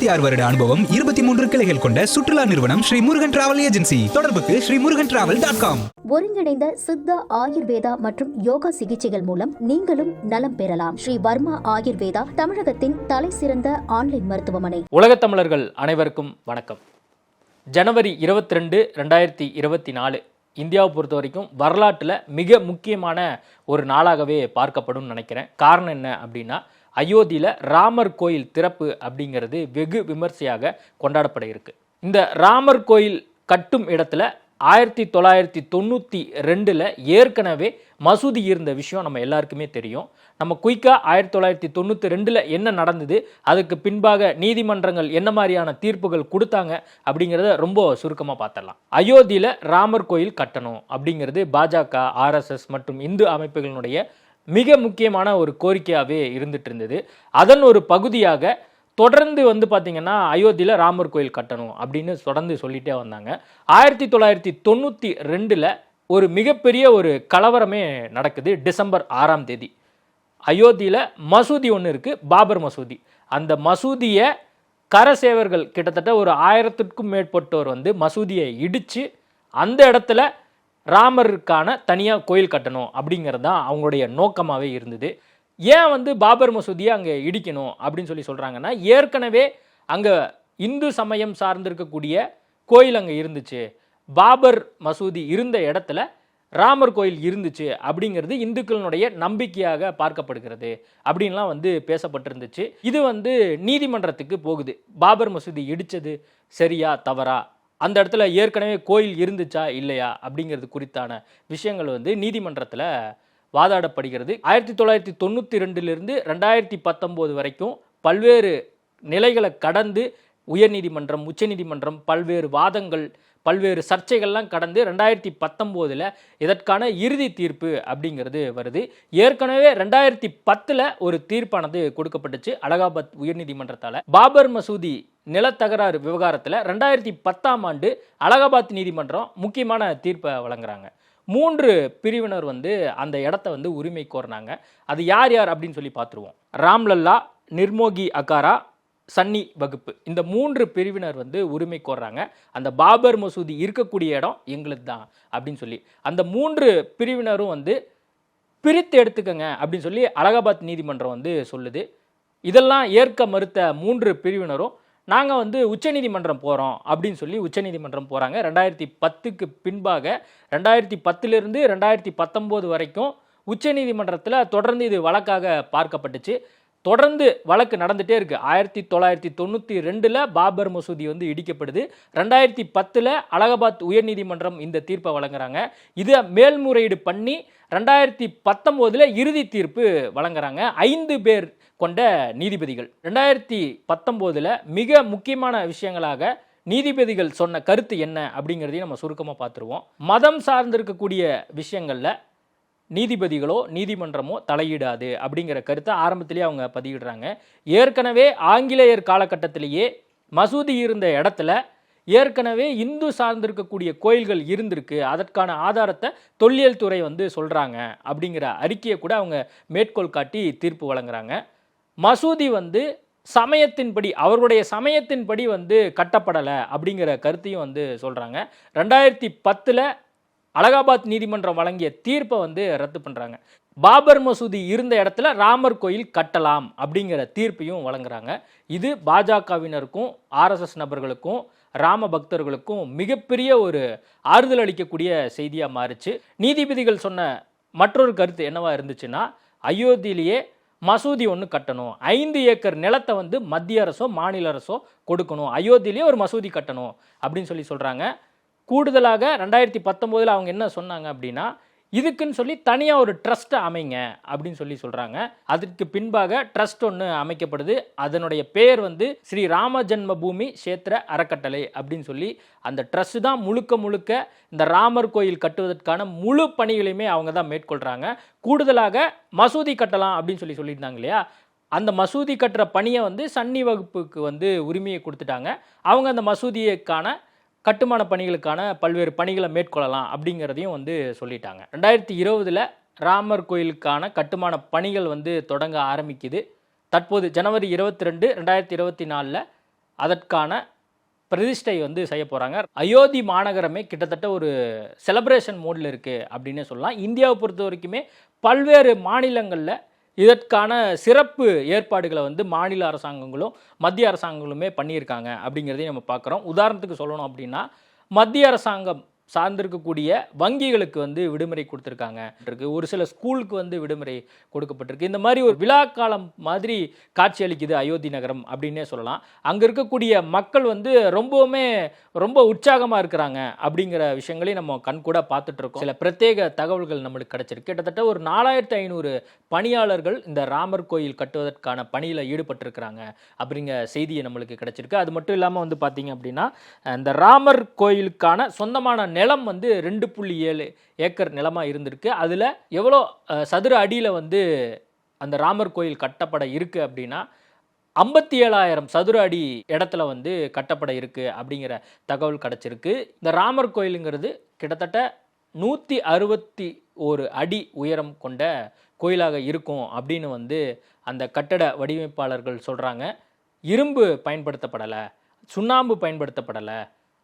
முப்பத்தி ஆறு வருட அனுபவம் இருபத்தி மூன்று கிளைகள் கொண்ட சுற்றுலா நிறுவனம் ஸ்ரீ முருகன் டிராவல் ஏஜென்சி. தொடர்புக்கு Sri Murugan travel dot com. ஒருங்கிணைந்த சித்தா ஆயுர்வேதா மற்றும் யோகா சிகிச்சைகள் மூலம் நீங்களும் நலம் பெறலாம். ஸ்ரீ வர்மா ஆயுர்வேதா தமிழகத்தின் தலை சிறந்த ஆன்லைன் மருத்துவமனை. உலகத் தமிழர்கள் அனைவருக்கும் வணக்கம். ஜனவரி இருபத்தி ரெண்டு ரெண்டாயிரத்தி இருபத்தி நாலு இந்தியாவை பொறுத்த வரைக்கும் வரலாற்றில் மிக முக்கியமான ஒரு நாளாகவே பார்க்கப்படும் நினைக்கிறேன். காரணம் என்ன அப்படின்னா அயோத்தியில் ராமர் கோயில் திறப்பு அப்படிங்கிறது வெகு விமர்சையாக கொண்டாடப்பட இருக்கு. இந்த ராமர் கோயில் கட்டும் இடத்துல ஆயிரத்தி தொள்ளாயிரத்தி தொண்ணூற்றி ரெண்டில் ஏற்கனவே மசூதி இருந்த விஷயம் நம்ம எல்லாருக்குமே தெரியும். நம்ம குயிக்காக ஆயிரத்தி தொள்ளாயிரத்தி தொண்ணூற்றி ரெண்டில் என்ன நடந்தது அதுக்கு பின்பாக நீதிமன்றங்கள் என்ன மாதிரியான தீர்ப்புகள் கொடுத்தாங்க அப்படிங்கிறத ரொம்ப சுருக்கமாக பார்த்துடலாம் அயோத்தியில் ராமர் கோயில் கட்டணும் அப்படிங்கிறது பாஜக ஆர்எஸ்எஸ் மற்றும் இந்து அமைப்புகளினுடைய மிக முக்கியமான ஒரு கோரிக்கையாகவே இருந்துட்டு இருந்தது அதன் ஒரு பகுதியாக தொடர்ந்து வந்து பார்த்திங்கன்னா அயோத்தியில் ராமர் கோயில் கட்டணும் அப்படின்னு தொடர்ந்து சொல்லிட்டே வந்தாங்க. ஆயிரத்தி தொள்ளாயிரத்தி தொண்ணூற்றி ரெண்டில் ஒரு மிகப்பெரிய ஒரு கலவரமே நடக்குது டிசம்பர் ஆறாம் தேதி. அயோத்தியில் மசூதி ஒன்று இருக்குது பாபர் மசூதி. அந்த மசூதியை கரசேவர்கள் கிட்டத்தட்ட ஒரு ஆயிரத்திற்கும் மேற்பட்டோர் வந்து மசூதியை இடித்து அந்த இடத்துல ராமருக்கான தனியாக கோயில் கட்டணும் அப்படிங்கிறது தான் அவங்களுடைய நோக்கமாகவே இருந்தது. ஏன் வந்து பாபர் மசூதியை அங்கே இடிக்கணும் அப்படின்னு சொல்லி சொல்கிறாங்கன்னா ஏற்கனவே அங்கே இந்து சமயம் சார்ந்திருக்கக்கூடிய கோயில் அங்கே இருந்துச்சு. பாபர் மசூதி இருந்த இடத்துல ராமர் கோயில் இருந்துச்சு அப்படிங்கிறது இந்துக்களினுடைய நம்பிக்கையாக பார்க்கப்படுகிறது அப்படின்லாம் வந்து பேசப்பட்டிருந்துச்சு. இது வந்து நீதிமன்றத்துக்கு போகுது. பாபர் மசூதி இடித்தது சரியா தவறா? அந்த இடத்துல ஏற்கனவே கோயில் இருந்துச்சா இல்லையா அப்படிங்கிறது குறித்தான விஷயங்கள் வந்து நீதிமன்றத்தில் வாதாடப்படுகிறது. ஆயிரத்தி தொள்ளாயிரத்தி தொண்ணூற்றி ரெண்டுலேருந்து ரெண்டாயிரத்தி பத்தொம்போது வரைக்கும் பல்வேறு நிலைகளை கடந்து உயர்நீதிமன்றம் உச்சநீதிமன்றம் பல்வேறு வாதங்கள் பல்வேறு சர்ச்சைகள்லாம் கடந்து ரெண்டாயிரத்தி பத்தொம்போதில் இதற்கான இறுதி தீர்ப்பு அப்படிங்கிறது வருது. ஏற்கனவே ரெண்டாயிரத்தி பத்தில் ஒரு தீர்ப்பானது கொடுக்கப்பட்டுச்சு அலகாபாத் உயர்நீதிமன்றத்தால். பாபர் மசூதி நிலத்தகராறு விவகாரத்தில் ரெண்டாயிரத்தி பத்தாம் ஆண்டு அலகாபாத் நீதிமன்றம் முக்கியமான தீர்ப்பை வழங்குறாங்க. மூன்று பிரிவினர் வந்து அந்த இடத்த வந்து உரிமை கோரினாங்க. அது யார் யார் அப்படின்னு சொல்லி பார்த்துருவோம். ராம்லல்லா நிர்மோகி அகாரா சன்னி வகுப்பு. இந்த மூன்று பிரிவினர் வந்து உரிமை கோர்றாங்க. அந்த பாபர் மசூதி இருக்கக்கூடிய இடம் எங்களுக்கு தான் அப்படின்னு சொல்லி. அந்த மூன்று பிரிவினரும் வந்து பிரித்து எடுத்துக்கங்க அப்படின்னு சொல்லி அலகாபாத் நீதிமன்றம் வந்து சொல்லுது. இதெல்லாம் ஏற்க மறுத்த மூன்று பிரிவினரும் நாங்கள் வந்து உச்சநீதிமன்றம் போகிறோம் அப்படின்னு சொல்லி உச்சநீதிமன்றம் போகிறாங்க ரெண்டாயிரத்தி பத்துக்கு பின்பாக ரெண்டாயிரத்தி பத்துலேருந்து ரெண்டாயிரத்தி பத்தொம்போது வரைக்கும் உச்சநீதிமன்றத்தில் தொடர்ந்து இது வழக்காக பார்க்கப்பட்டுச்சு. தொடர்ந்து வழக்கு நடந்துகிட்டே இருக்குது ஆயிரத்தி தொள்ளாயிரத்தி தொண்ணூற்றி ரெண்டில் பாபர் மசூதி வந்து இடிக்கப்படுது. ரெண்டாயிரத்தி பத்தில் அலகாபாத் உயர்நீதிமன்றம் இந்த தீர்ப்பை வழங்குறாங்க. இதை மேல்முறையீடு பண்ணி ரெண்டாயிரத்தி பத்தொம்போதில் இறுதி தீர்ப்பு வழங்குறாங்க. ஐந்து பேர் கொண்ட நீதிபதிகள். ரெண்டாயிரத்தி பத்தொம்போதில் மிக முக்கியமான விஷயங்களாக நீதிபதிகள் சொன்ன கருத்து என்ன அப்படிங்கிறதையும் நம்ம சுருக்கமாக பார்த்துருவோம். மதம் சார்ந்திருக்கக்கூடிய விஷயங்களில் நீதிபதிகளோ நீதிமன்றமோ தலையிடாது அப்படிங்கிற கருத்தை ஆரம்பத்திலேயே அவங்க பதிவிடுறாங்க ஏற்கனவே ஆங்கிலேயர் காலகட்டத்திலேயே மசூதி இருந்த இடத்துல ஏற்கனவே இந்து சார்ந்திருக்கக்கூடிய கோயில்கள் இருந்திருக்கு. அதற்கான ஆதாரத்தை தொல்லியல் துறை வந்து சொல்கிறாங்க அப்படிங்கிற அறிக்கையை கூட அவங்க மேற்கோள் காட்டி தீர்ப்பு வழங்குறாங்க. மசூதி வந்து சமயத்தின்படி அவருடைய சமயத்தின்படி வந்து கட்டப்படலை அப்படிங்கிற கருத்தையும் வந்து சொல்கிறாங்க ரெண்டாயிரத்தி பத்தில் அலகாபாத் நீதிமன்றம் வழங்கிய தீர்ப்பை வந்து ரத்து பண்ணுறாங்க பாபர் மசூதி இருந்த இடத்துல ராமர் கோயில் கட்டலாம் அப்படிங்கிற தீர்ப்பையும் வழங்குறாங்க. இது பாஜகவினருக்கும் ஆர்எஸ்எஸ் நபர்களுக்கும் ராம பக்தர்களுக்கும் மிகப்பெரிய ஒரு ஆறுதல் அளிக்கக்கூடிய செய்தியாக மாறுச்சு. நீதிபதிகள் சொன்ன மற்றொரு கருத்து என்னவா இருந்துச்சுன்னா அயோத்தியிலேயே மசூதி ஒன்று கட்டணும். ஐந்து ஏக்கர் நிலத்தை வந்து மத்திய அரசோ மாநில அரசோ கொடுக்கணும். அயோத்தியிலேயே ஒரு மசூதி கட்டணும் அப்படின்னு சொல்லி சொல்கிறாங்க கூடுதலாக ரெண்டாயிரத்தி பத்தொம்போதில் அவங்க என்ன சொன்னாங்க அப்படின்னா இதுக்குன்னு சொல்லி தனியாக ஒரு ட்ரஸ்ட்டை அமைங்க அப்படின்னு சொல்லி சொல்கிறாங்க அதற்கு பின்பாக ட்ரஸ்ட் ஒன்று அமைக்கப்படுது. அதனுடைய பேர் வந்து ஸ்ரீ ராம ஜென்ம பூமி சேத்திர அறக்கட்டளை அப்படின்னு சொல்லி அந்த ட்ரஸ்ட் தான் முழுக்க முழுக்க இந்த ராமர் கோயில் கட்டுவதற்கான முழு பணிகளையுமே அவங்க தான் மேற்கொள்கிறாங்க கூடுதலாக மசூதி கட்டலாம் அப்படின்னு சொல்லி சொல்லியிருந்தாங்க இல்லையா? அந்த மசூதி கட்டுற பணியை வந்து சன்னி வகுப்புக்கு வந்து உரிமையை கொடுத்துட்டாங்க. அவங்க அந்த மசூதியைக்கான கட்டுமான பணிகளுக்கான பல்வேறு பணிகளை மேற்கொள்ளலாம் அப்படிங்கிறதையும் வந்து சொல்லிட்டாங்க. ரெண்டாயிரத்தி இருபதில் ராமர் கோயிலுக்கான கட்டுமான பணிகள் வந்து தொடங்க ஆரம்பிக்குது. தற்போது ஜனவரி இருபத்தி ரெண்டு ரெண்டாயிரத்தி இருபத்தி நாலில் அதற்கான பிரதிஷ்டை வந்து செய்ய போகிறாங்க அயோத்தி மாநகரமே கிட்டத்தட்ட ஒரு செலப்ரேஷன் மோடில் இருக்குது அப்படின்னே சொல்லலாம். இந்தியாவை பொறுத்த வரைக்குமே பல்வேறு மாநிலங்களில் இதற்கான சிறப்பு ஏற்பாடுகளை வந்து மாநில அரசாங்கங்களும் மத்திய அரசாங்கங்களுமே பண்ணியிருக்காங்க அப்படிங்கிறதையும் நம்ம பார்க்குறோம். உதாரணத்துக்கு சொல்லணும் அப்படின்னா மத்திய அரசாங்கம் சார்ந்திருக்கக்கூடிய வங்கிகளுக்கு வந்து விடுமுறை கொடுத்துருக்காங்க. இருக்கு. ஒரு சில ஸ்கூலுக்கு வந்து விடுமுறை கொடுக்கப்பட்டிருக்கு. இந்த மாதிரி ஒரு விழா காலம் மாதிரி காட்சி அளிக்குது அயோத்தி நகரம் அப்படின்னே சொல்லலாம். அங்கே இருக்கக்கூடிய மக்கள் வந்து ரொம்பவுமே ரொம்ப உற்சாகமாக இருக்கிறாங்க அப்படிங்கிற விஷயங்களையும் நம்ம கண்கூட பார்த்துட்டு இருக்கோம் சில பிரத்யேக தகவல்கள் நம்மளுக்கு கிடைச்சிருக்கு. கிட்டத்தட்ட ஒரு நாலாயிரத்தி ஐநூறு பணியாளர்கள் இந்த ராமர் கோயில் கட்டுவதற்கான பணியில் ஈடுபட்டிருக்கிறாங்க அப்படிங்கிற செய்தியை நம்மளுக்கு கிடைச்சிருக்கு. அது மட்டும் இல்லாமல் வந்து பார்த்தீங்க அப்படின்னா இந்த ராமர் கோயிலுக்கான சொந்தமான நிலம் வந்து ரெண்டு புள்ளி ஏழு ஏக்கர் நிலமாக இருந்திருக்கு. அதில் எவ்வளோ சதுர அடியில் வந்து அந்த ராமர் கோயில் கட்டப்பட இருக்குது அப்படின்னா ஐம்பத்தி ஏழாயிரம் சதுர அடி இடத்துல வந்து கட்டப்பட இருக்குது அப்படிங்கிற தகவல் கிடச்சிருக்கு. இந்த ராமர் கோயிலுங்கிறது கிட்டத்தட்ட நூற்றி அறுபத்தி ஒரு அடி உயரம் கொண்ட கோயிலாக இருக்கும் அப்படின்னு வந்து அந்த கட்டட வடிவமைப்பாளர்கள் சொல்கிறாங்க இரும்பு பயன்படுத்தப்படலை சுண்ணாம்பு பயன்படுத்தப்படலை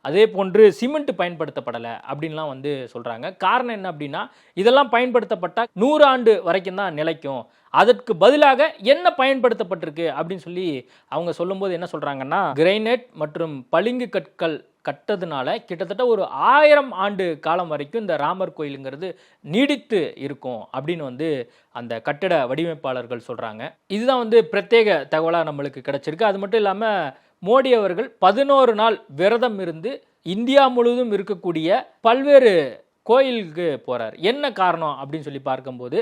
அதே போன்று சிமெண்ட் பயன்படுத்தப்படலை அப்படின்லாம் வந்து சொல்கிறாங்க காரணம் என்ன அப்படின்னா இதெல்லாம் பயன்படுத்தப்பட்டால் நூறு ஆண்டு வரைக்கும் தான் நிலைக்கும். அதற்கு பதிலாக என்ன பயன்படுத்தப்பட்டிருக்கு அப்படின்னு சொல்லி அவங்க சொல்லும்போது என்ன சொல்கிறாங்கன்னா கிரைனைட் மற்றும் பளிங்கு கற்கள் கட்டதுனால கிட்டத்தட்ட ஒரு ஆயிரம் ஆண்டு காலம் வரைக்கும் இந்த ராமர் கோயிலுங்கிறது நீடித்து இருக்கும் அப்படின்னு வந்து அந்த கட்டிட வடிவமைப்பாளர்கள் சொல்கிறாங்க இதுதான் வந்து பிரத்யேக தகவலாக நம்மளுக்கு கிடைச்சிருக்கு. அது மட்டும் இல்லாமல் மோடி அவர்கள் பதினோரு நாள் விரதம் இருந்து இந்தியா முழுவதும் இருக்கக்கூடிய பல்வேறு கோயிலுக்கு போகிறார் என்ன காரணம் அப்படின்னு சொல்லி பார்க்கும்போது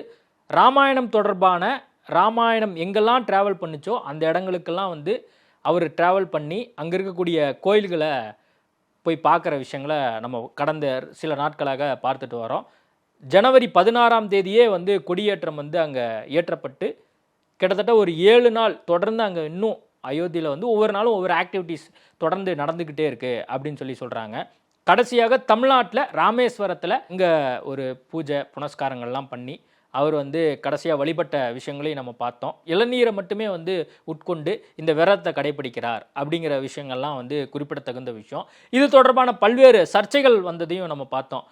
ராமாயணம் தொடர்பான ராமாயணம் எங்கெல்லாம் ட்ராவல் பண்ணுச்சோ அந்த இடங்களுக்கெல்லாம் வந்து அவர் ட்ராவல் பண்ணி அங்கே இருக்கக்கூடிய கோயில்களை போய் பார்க்குற விஷயங்களை நம்ம கடந்த சில நாட்களாக பார்த்துட்டு வரோம் ஜனவரி பதினாறாம் தேதியே வந்து கொடியேற்றம் வந்து அங்கே ஏற்றப்பட்டு கிட்டத்தட்ட ஒரு ஏழு நாள் தொடர்ந்து அங்கே இன்னும் அயோத்தியில் வந்து ஒவ்வொரு நாளும் ஒவ்வொரு ஆக்டிவிட்டீஸ் தொடர்ந்து நடந்துக்கிட்டே இருக்குது அப்படின்னு சொல்லி சொல்கிறாங்க கடைசியாக தமிழ்நாட்டில் ராமேஸ்வரத்தில் இங்கே ஒரு பூஜை புனஸ்காரங்கள்லாம் பண்ணி அவர் வந்து கடைசியாக வழிபட்ட விஷயங்களையும் நம்ம பார்த்தோம். இளநீரை மட்டுமே வந்து உட்கொண்டு இந்த விரதத்தை கடைபிடிக்கிறார் அப்படிங்கிற விஷயங்கள்லாம் வந்து குறிப்பிடத்தகுந்த விஷயம். இது தொடர்பான பல்வேறு சர்ச்சைகள் வந்ததையும் நம்ம பார்த்தோம்.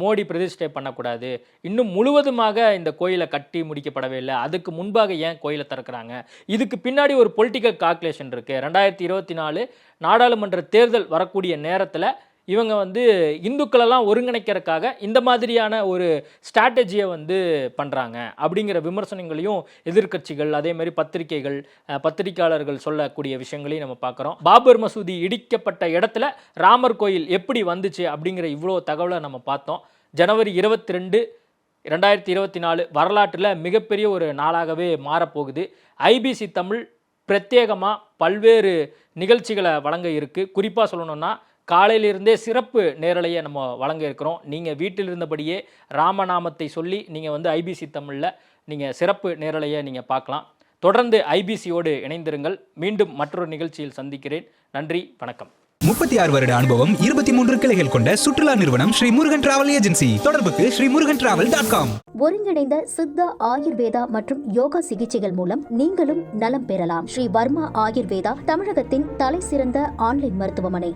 மோடி பிரதிஷ்டை பண்ணக்கூடாது. இன்னும் முழுவதுமாக இந்த கோயிலை கட்டி முடிக்கப்படவே இல்லை. அதுக்கு முன்பாக ஏன் கோயிலை திறக்கிறாங்க? இதுக்கு பின்னாடி ஒரு பொலிட்டிக்கல் கால்குலேஷன் இருக்குது ரெண்டாயிரத்தி இருபத்தி நாலு நாடாளுமன்ற தேர்தல் வரக்கூடிய நேரத்தில் இவங்க வந்து இந்துக்களெல்லாம் ஒருங்கிணைக்கிறதுக்காக இந்த மாதிரியான ஒரு ஸ்ட்ராட்டஜியை வந்து பண்ணுறாங்க அப்படிங்கிற விமர்சனங்களையும் எதிர்க்கட்சிகள் அதே மாதிரி பத்திரிகைகள் பத்திரிகையாளர்கள் சொல்லக்கூடிய விஷயங்களையும் நம்ம பார்க்குறோம். பாபர் மசூதி இடிக்கப்பட்ட இடத்துல ராமர் கோயில் எப்படி வந்துச்சு அப்படிங்கிற இவ்வளோ தகவலை நம்ம பார்த்தோம். ஜனவரி இருபத்தி ரெண்டு ரெண்டாயிரத்தி இருபத்தி நாலு வரலாற்றில் மிகப்பெரிய ஒரு நாளாகவே மாறப்போகுது. ஐபிசி தமிழ் பிரத்யேகமாக பல்வேறு நிகழ்ச்சிகளை வழங்க இருக்குது குறிப்பாக சொல்லணும்னா காலையிலிருந்தே சிறப்பு நேரலையை நம்ம வழங்க இருக்கிறோம். நீங்கள் வீட்டில் இருந்தபடியே ராமநாமத்தை சொல்லி நீங்கள் வந்து ஐபிசி தமிழில் நீங்கள் சிறப்பு நேரலையை நீங்கள் பார்க்கலாம். தொடர்ந்து ஐபிசியோடு இணைந்திருங்கள். மீண்டும் மற்றொரு நிகழ்ச்சியில் சந்திக்கிறேன். நன்றி வணக்கம். முப்பத்தி ஆறு வருட அனுபவம் இருபத்தி மூன்று கிளைகள் கொண்ட சுற்றுலா நிறுவனம் ஸ்ரீ முருகன் டிராவல் ஏஜென்சி. தொடர்புக்கு Sri Murugan travel dot com. ஒருங்கிணைந்த சித்தா ஆயுர்வேதா மற்றும் யோகா சிகிச்சைகள் மூலம் நீங்களும் நலம் பெறலாம். ஸ்ரீ வர்மா ஆயுர்வேதா தமிழகத்தின் தலைசிறந்த ஆன்லைன் மருத்துவமனை.